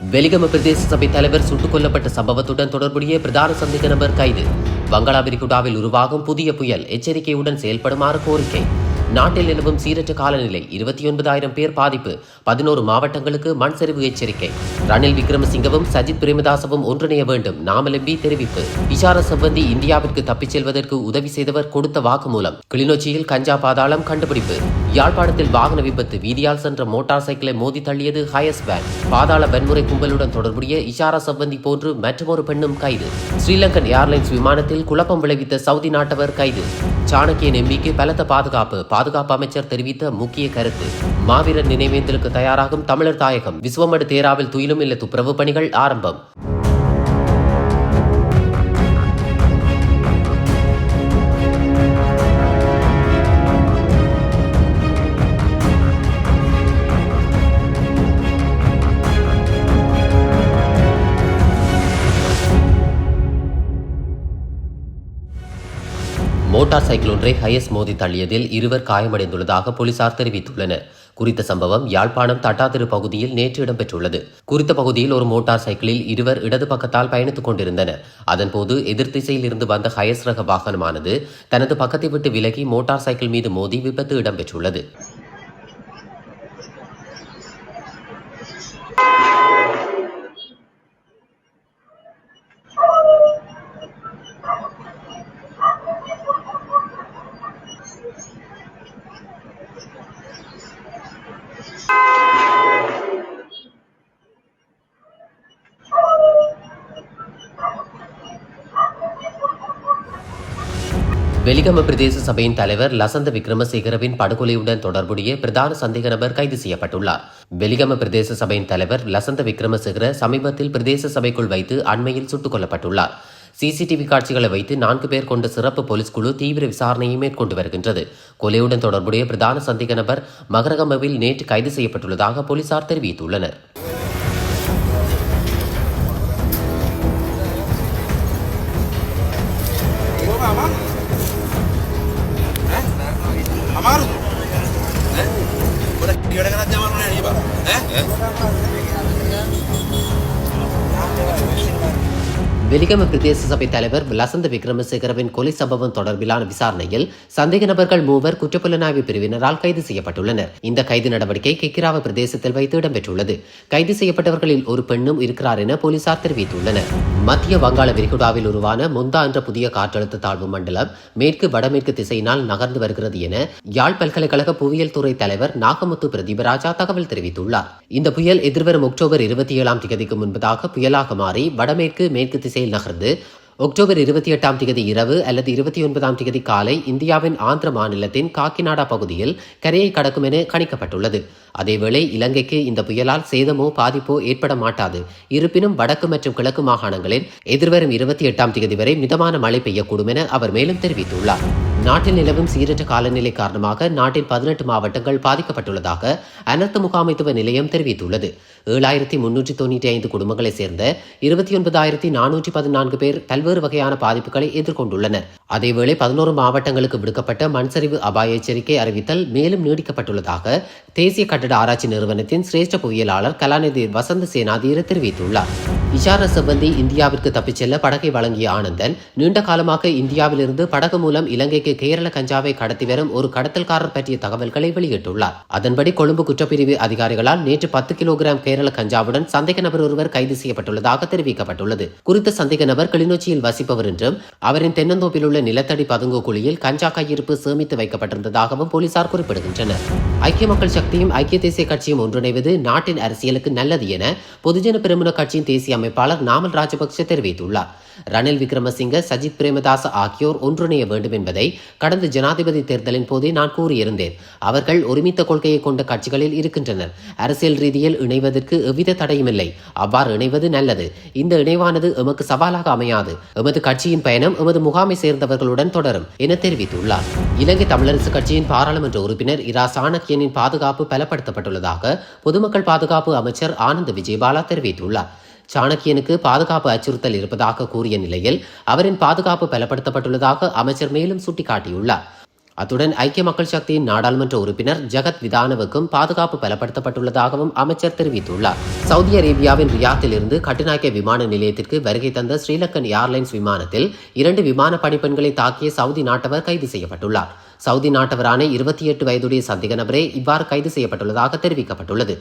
வெலிகம பிரதேச சபை தலைவர் சுட்டுக் கொல்லப்பட்ட சம்பவத்துடன் தொடர்புடைய பிரதான சந்தேக நபர் கைது. பங்களாபிரிகுடாவில் உருவாகும் புதிய புயல் எச்சரிக்கையுடன் செயல்படுமாறு கோரிக்கை. நாட்டில் நிலவும் சீரற்ற காலநிலை இருபத்தி ஒன்பதாயிரம் பேர் பாதிப்பு பதினோரு மாவட்டங்களுக்கு மண் சரிவு எச்சரிக்கை. ரணில் விக்ரமசிங்கவும் சஜித் பிரேமதாசவும் ஒன்றிணைய வேண்டும் நாமலம்பி தெரிவிப்பு. இஷார சம்பந்தி இந்தியாவிற்கு தப்பிச் செல்வதற்கு உதவி செய்தவர் கொடுத்த வாக்குமூலம். கிளிநொச்சியில் கஞ்சா பாதாளம் கண்டுபிடிப்பு. யாழ்ப்பாணத்தில் வாகன விபத்து. வீதியால் சென்ற மோட்டார் சைக்கிளை மோதி தள்ளியது ஹயஸ் வேன் பாதாள வன்முறை கும்பலுடன் தொடர்புடைய இஷாரா சம்பந்தி போன்று மற்றொரு பெண்ணும் கைது. ஸ்ரீலங்கன் ஏர்லைன்ஸ் விமானத்தில் குழப்பம் விளைவித்த சவுதி நாட்டவர் கைது. சாணக்கியன் எம்பிக்கு பலத்த பாதுகாப்பு பாதுகாப்பு அமைச்சர் தெரிவித்த முக்கிய கருத்து. மாவீரர் நினைவேந்தலுக்கு தயாராகும் தமிழர் தாயகம். விஸ்வமடு தேராவில் துயிலும் இல்ல துப்புரவு பணிகள் ஆரம்பம். மோட்டார் சைக்கிள் ஒன்றை ஹயஸ் மோதி தள்ளியதில் இருவர் காயமடைந்துள்ளதாக போலீசார் தெரிவித்துள்ளனர். குறித்த சம்பவம் யாழ்ப்பாணம் தட்டாதிரு பகுதியில் நேற்று இடம்பெற்றுள்ளது. குறித்த பகுதியில் ஒரு மோட்டார் சைக்கிளில் இருவர் இடது பக்கத்தால் பயணித்துக் கொண்டிருந்தனர். அதன்போது எதிர் திசையில் இருந்து வந்த ஹயஸ் ரக வாகனமானது தனது பக்கத்தை விட்டு விலகி மோட்டார் சைக்கிள் மீது மோதி விபத்து இடம்பெற்றுள்ளது. வெலிகம பிரதேச சபையின் தலைவர் லசந்த விக்ரமசேகரவின் படுகொலையுடன் தொடர்புடைய பிரதான சந்தேக நபர் கைது செய்யப்பட்டுள்ளார். வெலிகம பிரதேச சபையின் தலைவர் லசந்த விக்ரமசேகர சமீபத்தில் பிரதேச சபைக்குள் வைத்து அண்மையில் சுட்டுக் கொல்லப்பட்டுள்ளார். சிசிடிவி காட்சிகளை வைத்து நான்கு பேர் கொண்ட சிறப்பு போலீஸ் குழு தீவிர விசாரணையை மேற்கொண்டு வருகின்றது. கொலையுடன் தொடர்புடைய பிரதான சந்தேக நபர் மகரகமவில் நேற்று கைது செய்யப்பட்டுள்ளதாக போலீசார் தெரிவித்துள்ளனர். Thank you. வெலிகம பிரதேச சபை தலைவர் லசந்த விக்ரமசேகரவின் கொலை சம்பவம் தொடர்பிலான விசாரணையில் சந்தேக நபர்கள் மூவர் குற்றப்புலனாய்வு பிரிவினரால் கைது செய்யப்பட்டுள்ளனர். இந்த கைது நடவடிக்கை கிக்கிராவ பிரதேசத்தில் வைத்து இடம்பெற்றுள்ளது. கைது செய்யப்பட்டவர்களில் ஒரு பெண்ணும் இருக்கிறார் என போலீசார் தெரிவித்துள்ளனர். மத்திய வங்காள விரிகுடாவில் உருவான முந்தா என்ற புதிய காற்றழுத்த தாழ்வு மண்டலம் மேற்கு வடமேற்கு திசையினால் நகர்ந்து வருகிறது என யாழ் பல்கலைக்கழக புவியியல் துறை தலைவர் நாகமுத்து பிரதீபராஜா தகவல் தெரிவித்துள்ளார். இந்த புயல் எதிர்வரும் அக்டோபர் இருபத்தி ஏழாம் தேதிக்கு முன்பதாக புயலாக மாறி வடமேற்கு மேற்கு திசையில் நகர்ந்து அக்டோபர் இருபத்தி எட்டாம் தேதி இரவு அல்லது இருபத்தி ஒன்பதாம் தேதி காலை இந்தியாவின் ஆந்திர மாநிலத்தின் காக்கிநாடா பகுதியில் கரையை கடக்கும் என கணிக்கப்பட்டுள்ளது. அதேவேளை இலங்கைக்கு இந்த புயலால் சேதமோ பாதிப்போ ஏற்பட மாட்டாது. இருப்பினும் வடக்கு மற்றும் கிழக்கு மாகாணங்களில் எதிர்வரும் இருபத்தி எட்டாம் தேதி வரை மிதமான மழை பெய்யக்கூடும் என அவர் மேலும் தெரிவித்துள்ளார். நாட்டில் நிலவும் சீரற்ற காலநிலை காரணமாக நாட்டின் பதினெட்டு மாவட்டங்கள் பாதிக்கப்பட்டுள்ளதாக அனர்த்த முகாமைத்துவ நிலையம் தெரிவித்துள்ளது. ஏழாயிரத்தி முன்னூற்றி தொண்ணூற்றி ஐந்து குடும்பங்களைச் சேர்ந்த இருபத்தி ஒன்பதாயிரத்தி நானூற்றி பதினான்கு பேர் பல்வேறு வகையான பாதிப்புகளை எதிர்கொண்டுள்ளனர். அதேவேளை பதினோரு மாவட்டங்களுக்கு விடுக்கப்பட்ட மண்சரிவு அபாய எச்சரிக்கை அறிவித்தல் மேலும் நீடிக்கப்பட்டுள்ளதாக தேசிய கட்டட ஆராய்ச்சி நிறுவனத்தின் சிரேஷ்ட புவியியலாளர் கலாநிதி வசந்த சேனாதீர தெரிவித்துள்ளார். இஷார சம்பந்தி இந்தியாவிற்கு தப்பிச் செல்ல படகை வழங்கிய ஆனந்தன் நீண்ட காலமாக இந்தியாவிலிருந்து படகு மூலம் இலங்கைக்கு கேரள கஞ்சாவை கடத்தி வரும் ஒரு கடத்தல்காரர் பற்றிய தகவல்களை வெளியிட்டுள்ளார். அதன்படி கொழும்பு குற்றப்பிரிவு அதிகாரிகளால் நேற்று பத்து கிலோகிராம் கேரள கஞ்சாவுடன் சந்தேக நபர் ஒருவர் கைது செய்யப்பட்டுள்ளதாக தெரிவிக்கப்பட்டுள்ளது. குறித்த சந்தேக நபர் கிளிநொச்சியில் வசிப்பவர் என்றும் அவரின் தென்னந்தோப்பில் உள்ள நிலத்தடி பதுங்கு குழியில் கஞ்சா கையிருப்பு சேமித்து வைக்கப்பட்டிருந்ததாகவும் போலீசார் குறிப்பிடுகின்றனர். ஐக்கிய மக்கள் சக்தியும் ஐக்கிய தேசிய கட்சியும் ஒன்றிணைவது நாட்டின் அரசியலுக்கு நல்லது என பொதுஜன பெருமுன கட்சியின் தேசிய அமைப்பாளர் நாமல் ராஜபக்சே தெரிவித்துள்ளார். ரணில் விக்ரமசிங்க சஜித் பிரேமதாச ஆகியோர் ஒன்றிணைய வேண்டும் என்பதை கடந்த ஜனாதிபதி தேர்தலின் போதே நான் கூறியிருந்தேன். அவர்கள் ஒருமித்த கொள்கையை கொண்ட கட்சிகளில் இருக்கின்றனர். அரசியல் ரீதியில் இணைவதற்கு எவ்வித தடையுமில்லை அவ்வாறு இணைவது நல்லது. இந்த இணைவானது எமக்கு சவாலாக அமையாது. எமது கட்சியின் பயணம் எமது முகாமை சேர்ந்தவர்களுடன் தொடரும் என தெரிவித்துள்ளார். இலங்கை தமிழரசு கட்சியின் பாராளுமன்ற உறுப்பினர் இரா. சாணக்கியனின் பாதுகாப்பு பலப்படுத்தப்பட்டுள்ளதாக பொதுமக்கள் பாதுகாப்பு அமைச்சர் ஆனந்த் விஜயபாலா தெரிவித்துள்ளார். சாணக்கியனுக்கு பாதுகாப்பு அச்சுறுத்தல் இருப்பதாக கூறிய நிலையில் அவரின் பாதுகாப்பு பலப்படுத்தப்பட்டுள்ளதாக அமைச்சர் மேலும் சுட்டிக்காட்டியுள்ளார். அத்துடன் ஐக்கிய மக்கள் சக்தியின் நாடாளுமன்ற உறுப்பினர் ஜகத் விதானவுக்கும் பாதுகாப்பு பலப்படுத்தப்பட்டுள்ளதாகவும் அமைச்சர் தெரிவித்துள்ளார். சவுதி அரேபியாவின் ரியாத்தில் இருந்து கட்டுநாயக்க விமான நிலையத்திற்கு வருகை தந்த ஸ்ரீலங்கன் ஏர்லைன்ஸ் விமானத்தில் இரண்டு விமான பணிப்பெண்களை தாக்கிய சவுதி நாட்டவர் கைது செய்யப்பட்டுள்ளார். சவுதி நாட்டவரான இருபத்தி எட்டு வயதுடைய சந்தேக நபரே இவ்வாறு கைது செய்யப்பட்டுள்ளதாக தெரிவிக்கப்பட்டுள்ளது.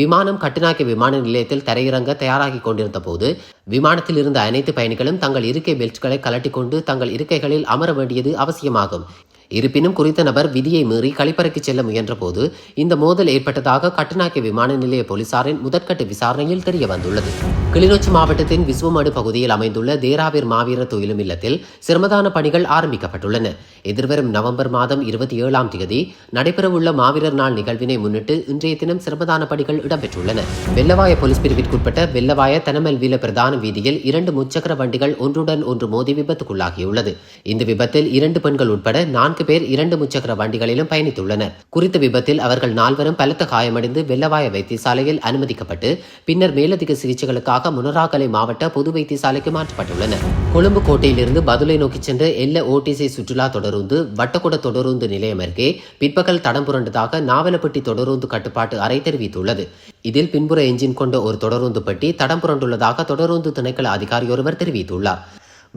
விமானம் கட்டுநாயக்க விமான நிலையத்தில் தரையிறங்க தயாராகி கொண்டிருந்த போது விமானத்தில் இருந்த அனைத்து பயணிகளும் தங்கள் இருக்கை பெல்ட்களை கலட்டிக்கொண்டு தங்கள் இருக்கைகளில் அமர வேண்டியது அவசியமாகும். இருப்பினும் குறித்த நபர் விதியை மீறி கழிப்பறைக்கு செல்ல முயன்றபோது இந்த மோதல் ஏற்பட்டதாக கட்டுநாயக்க விமான நிலைய போலீசாரின் முதற்கட்ட விசாரணையில் தெரிய வந்துள்ளது. கிளிநொச்சி மாவட்டத்தின் விஸ்வமடு பகுதியில் அமைந்துள்ள தேராவீர் மாவீரர் தொழிலும் இல்லத்தில் சிரமதான பணிகள் ஆரம்பிக்கப்பட்டுள்ளன. எதிர்வரும் நவம்பர் மாதம் இருபத்தி ஏழாம் தேதி நடைபெறவுள்ள மாவீரர் நாள் நிகழ்வினை முன்னிட்டு இன்றைய தினம் சிரமதான பணிகள் இடம்பெற்றுள்ளன. வெள்ளவாய போலீஸ் பிரிவிற்குட்பட்ட வெள்ளவாய தனமல்வீல பிரதான வீதியில் இரண்டு முச்சக்கர வண்டிகள் ஒன்றுடன் ஒன்று மோதி விபத்துக்குள்ளாகியுள்ளது. இந்த விபத்தில் இரண்டு பெண்கள் உட்பட நான்கு பேர் இரண்டு முச்சக்கர வண்டிகளிலும் பயணித்துள்ளனர். குறித்த விபத்தில் அவர்கள் நால்வரும் பலத்த காயமடைந்து வெள்ளவாய வைத்தியசாலையில் அனுமதிக்கப்பட்டு பின்னர் மேலதிக சிகிச்சைகளுக்காக முனராகலை மாவட்ட பொது வைத்தியசாலைக்கு மாற்றப்பட்டுள்ளனர். கொழும்பு கோட்டையிலிருந்து பதுளை நோக்கி சென்ற எல்ல ஓடிசி சுற்றுலா தொடருந்து வட்டக்குட தொடருந்து நிலையம் அருகே பிற்பகல் தடம் புரண்டதாக நாவலப்பட்டி தொடருந்து கட்டுப்பாட்டு அறை தெரிவித்துள்ளது. இதில் பின்புற எஞ்சின் கொண்ட ஒரு தொடருந்து பட்டி தடம் புரண்டுள்ளதாக தொடருந்து திணைக்கள அதிகாரியொருவர் தெரிவித்துள்ளார்.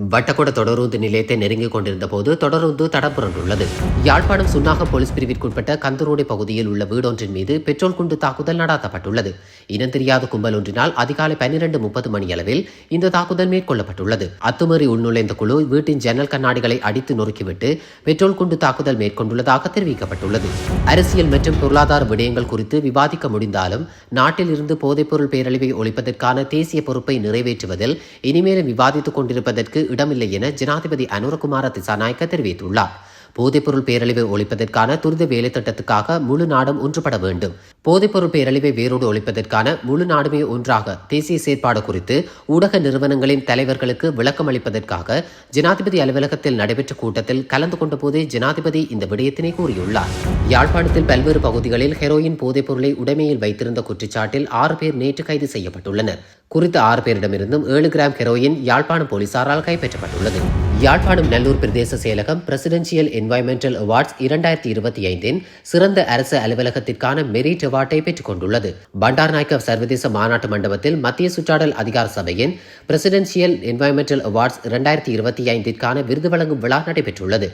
வட்டக்கொட தொடருந்து நிலையத்தை நெருங்கிக் கொண்டிருந்த போது தொடருந்து தடம் புரண்டுள்ளது யாழ்ப்பாணம் சுன்னாக போலீஸ் பிரிவிற்குட்பட்ட கந்தரோடை பகுதியில் உள்ள வீடொன்றின் மீது பெட்ரோல் குண்டு தாக்குதல் நடாத்தப்பட்டுள்ளது. இனம் தெரியாத கும்பல் ஒன்றினால் அதிகாலை பன்னிரண்டு முப்பது மணியளவில் இந்த தாக்குதல் மேற்கொள்ளப்பட்டுள்ளது. அத்துமீறி உள்நுழைந்த குழு வீட்டின் ஜன்னல் கண்ணாடிகளை அடித்து நொறுக்கிவிட்டு பெட்ரோல் குண்டு தாக்குதல் மேற்கொண்டுள்ளதாக தெரிவிக்கப்பட்டுள்ளது. அரசியல் மற்றும் பொருளாதார விடயங்கள் குறித்து விவாதிக்க முடிந்தாலும் நாட்டில் இருந்து போதைப்பொருள் பேரழிவை ஒழிப்பதற்கான தேசிய பொறுப்பை நிறைவேற்றுவதில் இனிமேலும் விவாதித்துக் கொண்டிருப்பதற்கு இடமில்லை என ஜனாதிபதி அனுரகுமார திசாநாயக்க தெரிவித்துள்ளார். போதைப்பொருள் பேரழிவை ஒழிப்பதற்கான துரித வேலை திட்டத்துக்காக முழு நாடும் ஒன்றுபட வேண்டும். போதைப்பொருள் பேரழிவை வேரோடு ஒழிப்பதற்கான முழு நாடுமே ஒன்றாக தேசிய செயற்பாடு குறித்து ஊடக நிறுவனங்களின் தலைவர்களுக்கு விளக்கம் அளிப்பதற்காக ஜனாதிபதி அலுவலகத்தில் நடைபெற்ற கூட்டத்தில் கலந்து கொண்டபோதே ஜனாதிபதி இந்த விடயத்தினை கூறியுள்ளார். யாழ்ப்பாணத்தில் பல்வேறு பகுதிகளில் ஹெரோயின் போதைப்பொருளை உடைமையில் வைத்திருந்த குற்றச்சாட்டில் ஆறு பேர் நேற்று கைது செய்யப்பட்டுள்ளனர். குறித்த ஆறு பேரிடமிருந்தும் ஏழு கிராம் ஹெரோயின் யாழ்ப்பாணம் போலீசாரால் கைப்பற்றப்பட்டுள்ளது. யாழ்ப்பாணம் நல்லூர் பிரதேச செயலகம் பிரசிடென்சியல் என்வாயன்மெண்டல் அவார்ட்ஸ் இரண்டாயிரத்தி இருபத்தி ஐந்தின் சிறந்த அரசு அலுவலகத்திற்கான மெரிட் அவார்டை பெற்றுக் கொண்டுள்ளது பண்டார்நாயக்க சர்வதேச மாநாட்டு மண்டபத்தில் மத்திய சுற்றாடல் அதிகார சபையின் பிரசிடென்சியல் என்வாயன்மெண்டல் அவார்ட்ஸ் இரண்டாயிரத்தி இருபத்தி ஐந்திற்கான விருது வழங்கும் விழா நடைபெற்றுள்ளது.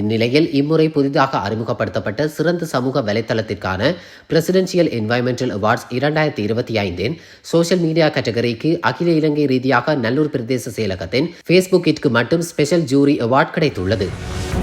இந்நிலையில் இம்முறை புதிதாக அறிமுகப்படுத்தப்பட்ட சிறந்த சமூக வலைத்தளத்திற்கான பிரசிடென்சியல் என்வாயன்மெண்டல் அவார்ட்ஸ் இரண்டாயிரத்தி இருபத்தி ஐந்தின் சோசியல் மீடியா கேட்டகரிக்கு அகில இலங்கை ரீதியாக நல்லூர் பிரதேச செயலகத்தின் ஃபேஸ்புக்கிற்கு மட்டும் ஸ்பெஷல் ஜூரி அவார்ட் கிடைத்துள்ளது.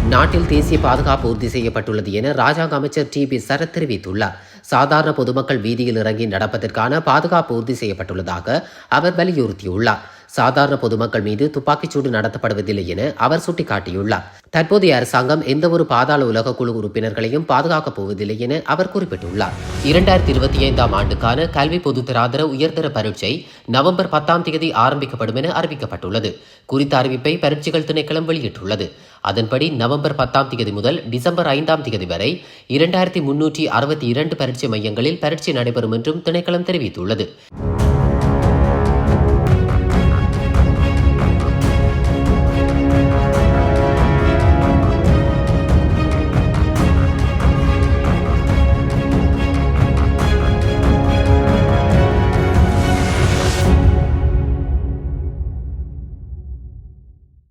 நாட்டில் தேசிய பாதுகாப்பு உறுதி செய்யப்பட்டுள்ளது என ராஜாங்க அமைச்சர் டி பி சரத் தெரிவித்துள்ளார். சாதாரண பொதுமக்கள் வீதியில் இறங்கி நடப்பதற்கான பாதுகாப்பு உறுதி செய்யப்பட்டுள்ளதாக அவர் வலியுறுத்தியுள்ளார். சாதாரண பொதுமக்கள் மீது துப்பாக்கிச்சூடு நடத்தப்படுவதில்லை என அவர் சுட்டிக்காட்டியுள்ளார். தற்போதைய அரசாங்கம் எந்தவொரு பாதாள உலக குழு உறுப்பினர்களையும் பாதுகாக்கப் போவதில்லை என அவர் குறிப்பிட்டுள்ளார். இரண்டாயிரத்தி இருபத்தி ஐந்தாம் ஆண்டுக்கான கல்வி பொதுத்தராதர உயர்தர பரீட்சை நவம்பர் பத்தாம் தேதி ஆரம்பிக்கப்படும் என அறிவிக்கப்பட்டுள்ளது. குறித்த அறிவிப்பை பரீட்சைகள் திணைக்களம் வெளியிட்டுள்ளது. அதன்படி நவம்பர் பத்தாம் தேதி முதல் டிசம்பர் ஐந்தாம் தேதி வரை இரண்டாயிரத்தி முன்னூற்றி அறுபத்தி இரண்டு பரீட்சை மையங்களில் பரீட்சை நடைபெறும் என்றும் திணைக்களம் தெரிவித்துள்ளது.